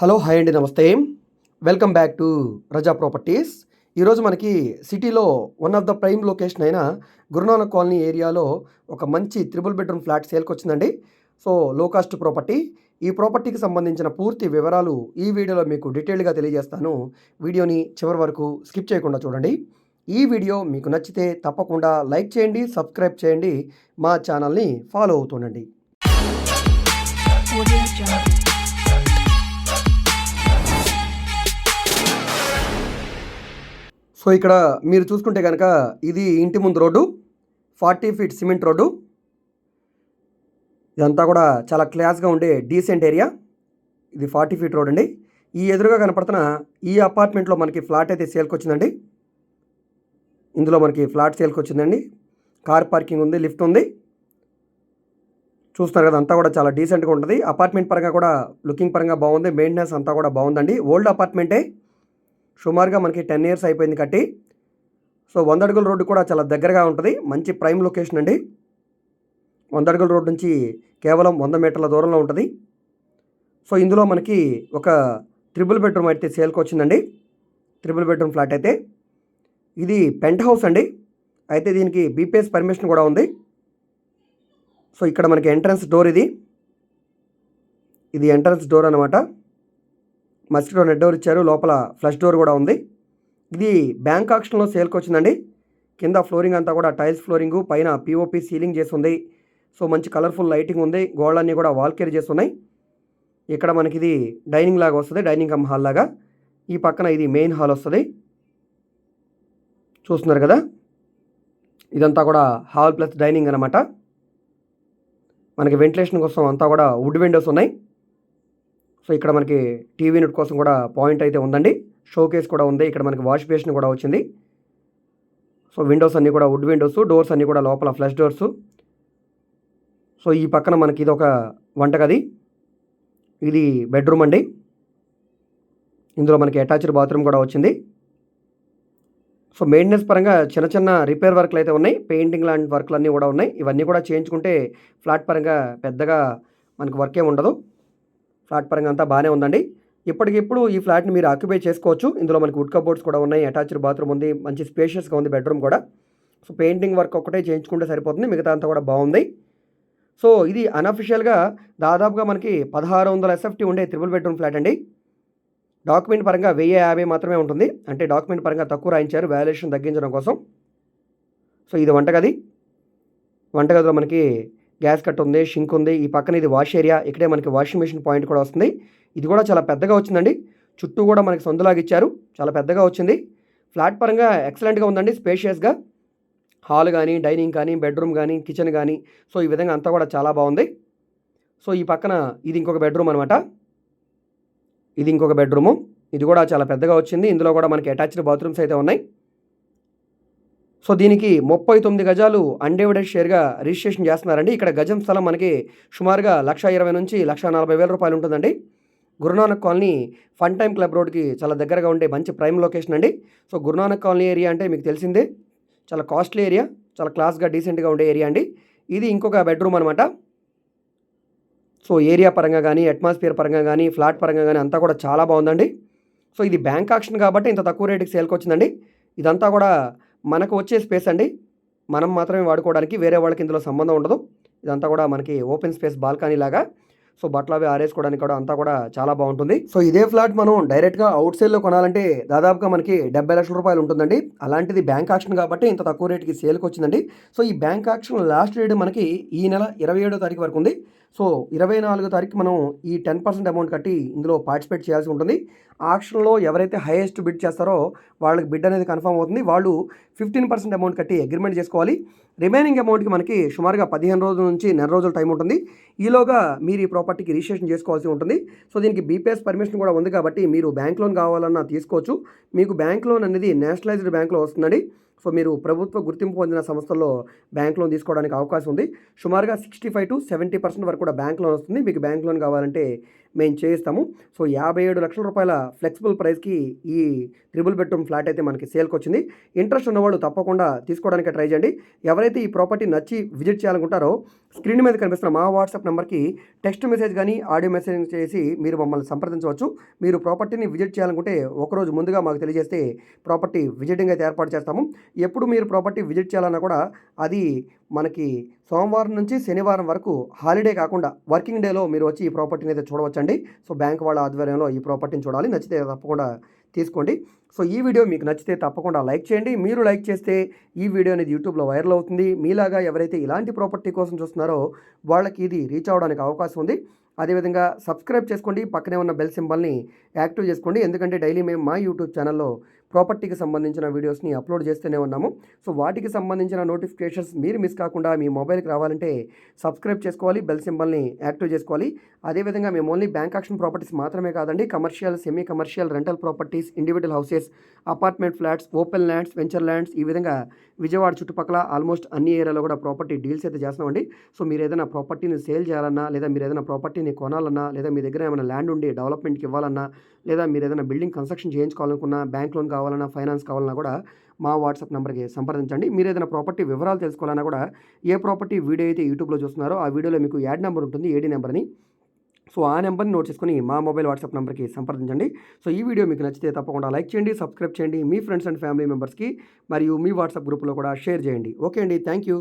Hello hi అండి namaste. Welcome back to Raza properties. ఈరోజు మనకి సిటీలో one of the prime location అయిన గురునానక్ కాలనీ ఏరియాలో ఒక మంచి త్రిబుల్ బెడ్రూమ్ ఫ్లాట్ సేల్కి వచ్చిందండి. సో లో కాస్ట్ ప్రాపర్టీ ఈ ప్రాపర్టీకి సంబంధించిన పూర్తి వివరాలు ఈ వీడియోలో మీకు డీటెయిల్గా తెలియజేస్తాను. వీడియోని చివరి వరకు స్కిప్ చేయకుండా చూడండి. ఈ వీడియో మీకు నచ్చితే తప్పకుండా లైక్ చేయండి సబ్స్క్రైబ్ చేయండి మా ఛానల్ని ఫాలో అవుతుండండి. సో ఇక్కడ మీరు చూసుకుంటే కనుక ఇది ఇంటి ముందు road forty feet cement road. ఇదంతా కూడా చాలా క్లాస్గా ఉండే డీసెంట్ ఏరియా. ఇది ఫార్టీ ఫీట్ రోడ్ అండి. ఈ ఎదురుగా కనపడుతున్న ఈ అపార్ట్మెంట్లో మనకి ఫ్లాట్ అయితే సేల్కి వచ్చిందండి ఇందులో మనకి ఫ్లాట్ సేల్కి వచ్చిందండి కార్ పార్కింగ్ ఉంది లిఫ్ట్ ఉంది. చూస్తున్నారు కదా అంతా కూడా చాలా డీసెంట్గా ఉంటుంది. అపార్ట్మెంట్ పరంగా కూడా లుకింగ్ పరంగా బాగుంది మెయింటెనెన్స్ అంతా కూడా బాగుందండి. ఓల్డ్ అపార్ట్మెంటే. సుమారుగా మనకి టెన్ ఇయర్స్ అయిపోయింది కట్టి. సో వంద అడుగుల రోడ్డు కూడా చాలా దగ్గరగా ఉంటుంది. మంచి ప్రైమ్ లొకేషన్ అండి. వంద అడుగుల రోడ్డు నుంచి కేవలం వంద మీటర్ల దూరంలో ఉంటుంది. సో ఇందులో మనకి ఒక త్రిబుల్ బెడ్రూమ్ అయితే సేల్కి వచ్చిందండి. త్రిబుల్ బెడ్రూమ్ ఫ్లాట్ అయితే. ఇది పెంట్ హౌస్ అండి. అయితే దీనికి బీపీఎస్ పర్మిషన్ కూడా ఉంది. సో ఇక్కడ మనకి ఎంట్రన్స్ డోర్ ఇది. ఇది ఎంట్రన్స్ డోర్ అనమాట మస్కిటో నెట్ డోర్ ఇచ్చారు. లోపల ఫ్లష్ డోర్ కూడా ఉంది. ఇది బ్యాంక్ ఆక్షన్లో సేల్కి వచ్చిందండి. కింద ఫ్లోరింగ్ అంతా కూడా టైల్స్ ఫ్లోరింగ్ పైన పిఓపి సీలింగ్ చేసి ఉంది సో మంచి కలర్ఫుల్ లైటింగ్ ఉంది. గోడలన్నీ కూడా వాల్ కేర్ చేసి ఉన్నాయి ఇక్కడ మనకి ఇది డైనింగ్ లాగా వస్తుంది. డైనింగ్ కమ్ హాల్ లాగా. ఈ పక్కన ఇది మెయిన్ హాల్ వస్తుంది. చూస్తున్నారు కదా? ఇదంతా కూడా హాల్ ప్లస్ డైనింగ్ అనమాట మనకి వెంటిలేషన్ కోసం అంతా కూడా వుడ్ విండోస్ ఉన్నాయి. సో ఇక్కడ మనకి టీవీ యూనిట్ కోసం కూడా పాయింట్ అయితే ఉందండి. షో కేస్ కూడా ఉంది. ఇక్కడ మనకి వాష్ బేసిన్ కూడా వచ్చింది. సో విండోస్ అన్నీ కూడా వుడ్ విండోస్ డోర్స్ అన్నీ కూడా లోపల ఫ్లష్ డోర్స్. సో ఈ పక్కన మనకి ఇది ఒక వంటగది. ఇది బెడ్రూమ్ అండి. ఇందులో మనకి అటాచ్డ్ బాత్రూమ్ కూడా వచ్చింది. సో మెయింటెనెన్స్ పరంగా చిన్న చిన్న రిపేర్ వర్క్లు అయితే ఉన్నాయి. పెయింటింగ్ లాంటి వర్క్లు అన్నీ కూడా ఉన్నాయి. ఇవన్నీ కూడా చేయించుకుంటే ఫ్లాట్ పరంగా పెద్దగా మనకి వర్క్ ఏమి ఉండదు. ఫ్లాట్ పరంగా అంతా బాగానే ఉందండి. ఇప్పటికిప్పుడు ఈ ఫ్లాట్ని మీరు ఆక్యుపై చేసుకోవచ్చు. ఇందులో మనకి వుడ్ కబోర్డ్స్ కూడా ఉన్నాయి. అటాచ్డ్ బాత్రూమ్ ఉంది. మంచి స్పేషియస్గా ఉంది బెడ్రూమ్ కూడా. సో పెయింటింగ్ వర్క్ ఒకటే చేయించుకుంటే సరిపోతుంది. మిగతా అంతా కూడా బాగుంది. సో ఇది అన్అఫిషియల్గా దాదాపుగా మనకి పదహారు వందల ఎస్ఎఫ్టీ ఉండే త్రిబుల్ బెడ్రూమ్ ఫ్లాట్ అండి. డాక్యుమెంట్ పరంగా వెయ్యి యాభై మాత్రమే ఉంటుంది. అంటే డాక్యుమెంట్ పరంగా తక్కువ రాయించారు. వాల్యుయేషన్ తగ్గించడం కోసం. సో ఇది వంటగది. వంటగదిలో మనకి గ్యాస్ కట్ ఉంది షింక్ ఉంది ఈ పక్కన ఇది వాష్ ఏరియా ఇక్కడే మనకి వాషింగ్ మెషిన్ పాయింట్ కూడా వస్తుంది. ఇది కూడా చాలా పెద్దగా వచ్చిందండి. చుట్టూ కూడా మనకి సొందులాగా ఇచ్చారు. చాలా పెద్దగా వచ్చింది. ఫ్లాట్ పరంగా ఎక్సలెంట్గా ఉందండి స్పేషియస్గా. హాల్ కానీ డైనింగ్ కానీ బెడ్రూమ్ కానీ కిచెన్ కానీ సో ఈ విధంగా అంతా కూడా చాలా బాగుంది. సో ఈ పక్కన ఇది ఇంకొక బెడ్రూమ్ అనమాట ఇది ఇంకొక బెడ్రూము. ఇది కూడా చాలా పెద్దగా వచ్చింది. ఇందులో కూడా మనకి అటాచ్డ్ బాత్రూమ్స్ అయితే ఉన్నాయి. సో దీనికి ముప్పై తొమ్మిది గజాలు అండేవిడెడ్ షేర్గా రిజిస్ట్రేషన్ చేస్తున్నారండి. ఇక్కడ గజం స్థలం మనకి సుమారుగా లక్ష ఇరవై నుంచి లక్ష నలభై వేల రూపాయలు ఉంటుందండి. Gurunanak colony fun time club రోడ్కి చాలా దగ్గరగా ఉండే మంచి ప్రైమ్ లొకేషన్ అండి. సో గురునానక్ కాలనీ ఏరియా అంటే మీకు తెలిసిందే. చాలా కాస్ట్లీ ఏరియా చాలా క్లాస్గా డీసెంట్గా ఉండే ఏరియా అండి. ఇది ఇంకొక బెడ్రూమ్ అనమాట సో ఏరియా పరంగా కానీ అట్మాస్ఫియర్ పరంగా కానీ ఫ్లాట్ పరంగా కానీ అంతా కూడా చాలా బాగుందండి. సో ఇది బ్యాంక్ ఆక్షన్ కాబట్టి ఇంత తక్కువ రేటుకి సేల్కి వచ్చిందండి. ఇదంతా కూడా మనకు వచ్చే స్పేస్ అండి. మనం మాత్రమే వాడుకోవడానికి వేరే వాళ్ళకి ఇందులో సంబంధం ఉండదు. ఇదంతా కూడా మనకి ఓపెన్ స్పేస్ బాల్కనీ లాగా సో బట్టలు అవి ఆరేసుకోవడానికి కూడా అంతా కూడా చాలా బాగుంటుంది. సో ఇదే ఫ్లాట్ మనం డైరెక్ట్గా అవుట్ సైడ్లో కొనాలంటే దాదాపుగా మనకి డెబ్బై లక్షల రూపాయలు ఉంటుందండి. అలాంటిది బ్యాంక్ ఆక్షన్ కాబట్టి ఇంత తక్కువ రేటుకి సేల్కి వచ్చిందండి. సో ఈ బ్యాంక్ ఆక్షన్ లాస్ట్ డేట్ మనకి ఈ నెల ఇరవై ఏడో తారీఖు వరకు ఉంది. సో ఇరవై నాలుగో తారీఖు మనం ఈ టెన్ పర్సెంట్ అమౌంట్ కట్టి ఇందులో పార్టిసిపేట్ చేయాల్సి ఉంటుంది. ఆక్షన్లో ఎవరైతే హైయెస్ట్ బిడ్ చేస్తారో వాళ్ళకి బిడ్ అనేది కన్ఫర్మ్ అవుతుంది. వాళ్ళు ఫిఫ్టీన్ పర్సెంట్ అమౌంట్ కట్టి అగ్రిమెంట్ చేసుకోవాలి. రిమైనింగ్ అమౌంట్కి మనకి సుమారుగా పదిహేను రోజుల నుంచి నెల రోజుల టైం ఉంటుంది. ఈలోగా మీరు ఈ ప్రాపర్టీకి రిజిస్ట్రేషన్ చేసుకోవాల్సి ఉంటుంది. సో దీనికి బీపీఎస్ పర్మిషన్ కూడా ఉంది కాబట్టి మీరు బ్యాంక్ లోన్ కావాలన్నా తీసుకోవచ్చు. మీకు బ్యాంక్ లోన్ అనేది నేషనలైజ్డ్ బ్యాంక్లో వస్తుందండి. సో మీరు ప్రభుత్వ గుర్తింపు పొందిన సంస్థల్లో బ్యాంక్ లోన్ తీసుకోవడానికి అవకాశం ఉంది. సుమారుగా sixty five to seventy percent వరకు కూడా బ్యాంక్ లోన్ వస్తుంది. మీకు బ్యాంక్ లోన్ కావాలంటే మేము చేయిస్తాము. సో యాభై ఏడు లక్షల రూపాయల ఫ్లెక్సిబుల్ ప్రైస్కి ఈ త్రిబుల్ బెడ్రూమ్ ఫ్లాట్ అయితే మనకి సేల్కి వచ్చింది. ఇంట్రెస్ట్ ఉన్నవాళ్ళు తప్పకుండా తీసుకోవడానికి ట్రై చేయండి. ఎవరైతే ఈ ప్రాపర్టీ నచ్చి విజిట్ చేయాలనుకుంటారో స్క్రీన్ మీద కనిపిస్తున్న మా వాట్సాప్ నెంబర్కి టెక్స్ట్ మెసేజ్ కానీ ఆడియో మెసేజ్ చేసి మీరు మమ్మల్ని సంప్రదించవచ్చు. మీరు ప్రాపర్టీని విజిట్ చేయాలనుకుంటే ఒకరోజు ముందుగా మాకు తెలియజేస్తే ప్రాపర్టీ విజిటింగ్ అయితే ఏర్పాటు చేస్తాము. ఎప్పుడు మీరు ప్రాపర్టీ విజిట్ చేయాలన్నా కూడా అది మనకి సోమవారం నుంచి శనివారం వరకు హాలిడే కాకుండా వర్కింగ్ డేలో మీరు వచ్చి ఈ ప్రాపర్టీని అయితే చూడవచ్చండి. సో బ్యాంక్ వాళ్ళ ఆధ్వర్యంలో ఈ ప్రాపర్టీని చూడాలి. నచ్చితే తప్పకుండా తీసుకోండి. సో ఈ వీడియో మీకు నచ్చితే తప్పకుండా లైక్ చేయండి. మీరు లైక్ చేస్తే ఈ వీడియో అనేది యూట్యూబ్లో వైరల్ అవుతుంది. మీలాగా ఎవరైతే ఇలాంటి ప్రాపర్టీ కోసం చూస్తున్నారో వాళ్ళకి ఇది రీచ్ అవ్వడానికి అవకాశం ఉంది. అదేవిధంగా సబ్స్క్రైబ్ చేసుకోండి. పక్కనే ఉన్న బెల్ సింబల్ని యాక్టివ్ చేసుకోండి. ఎందుకంటే డైలీ మేము మా యూట్యూబ్ ఛానల్లో ప్రాపర్టీకి సంబంధించిన వీడియోస్ని అప్లోడ్ చేస్తూనే ఉన్నాము. సో వాటికి సంబంధించిన నోటిఫికేషన్స్ మీరు మిస్ కాకుండా మీ మొబైల్కి రావాలంటే సబ్స్క్రైబ్ చేసుకోవాలి బెల్ సింబల్ని యాక్టివ్ చేసుకోవాలి. అదేవిధంగా మేము ఓన్లీ బ్యాంక్ ఆక్షన్ ప్రాపర్టీస్ మాత్రమే కాదండి commercial semi commercial rental properties individual houses apartment flats open lands venture lands ఈ విధంగా విజయవాడ చుట్టుపక్కల ఆల్మోస్ట్ అన్ని ఏరియాలో కూడా ప్రాపర్టీ డీల్స్ అయితే చేస్తున్నామండి. సో మీరు ఏదైనా ప్రాపర్టీని సేల్ చేయాలన్నా లేదా మీరు ఏదైనా ప్రాపర్టీని కొనాలన్నా లేదా మీ దగ్గర ఏమైనా ల్యాండ్ ఉండి డెవలప్మెంట్కి ఇవ్వాలన్నా లేదా మీరు ఏదైనా బిల్డింగ్ కన్స్ట్రక్షన్ చేయించుకోవాలనుకున్నా బ్యాంక్ లోన్ కావాలన్నా ఫైనాన్స్ కావాలన్నా కూడా మా వాట్సాప్ నెంబర్కి సంప్రదించండి. మీరు ఏదైనా ప్రాపర్టీ వివరాలు తెలుసుకోవాలన్నా కూడా ఏ ప్రాపర్టీ వీడియో అయితే యూట్యూబ్లో చూస్తున్నారో ఆ వీడియోలో మీకు యాడ్ నెంబర్ ఉంటుంది ఏడీ నెంబర్ని. సో ఆ నెంబర్ని నోట్ చేసుకుని మా మొబైల్ వాట్సాప్ నెంబర్కి సంప్రదించండి. సో ఈ వీడియో మీకు నచ్చితే తప్పకుండా లైక్ చేయండి సబ్స్క్రైబ్ చేయండి మీ ఫ్రెండ్స్ అండ్ ఫ్యామిలీ మెంబర్స్కి మరియు మీ వాట్సాప్ గ్రూప్లో కూడా షేర్ చేయండి. ఓకే అండి థ్యాంక్ యూ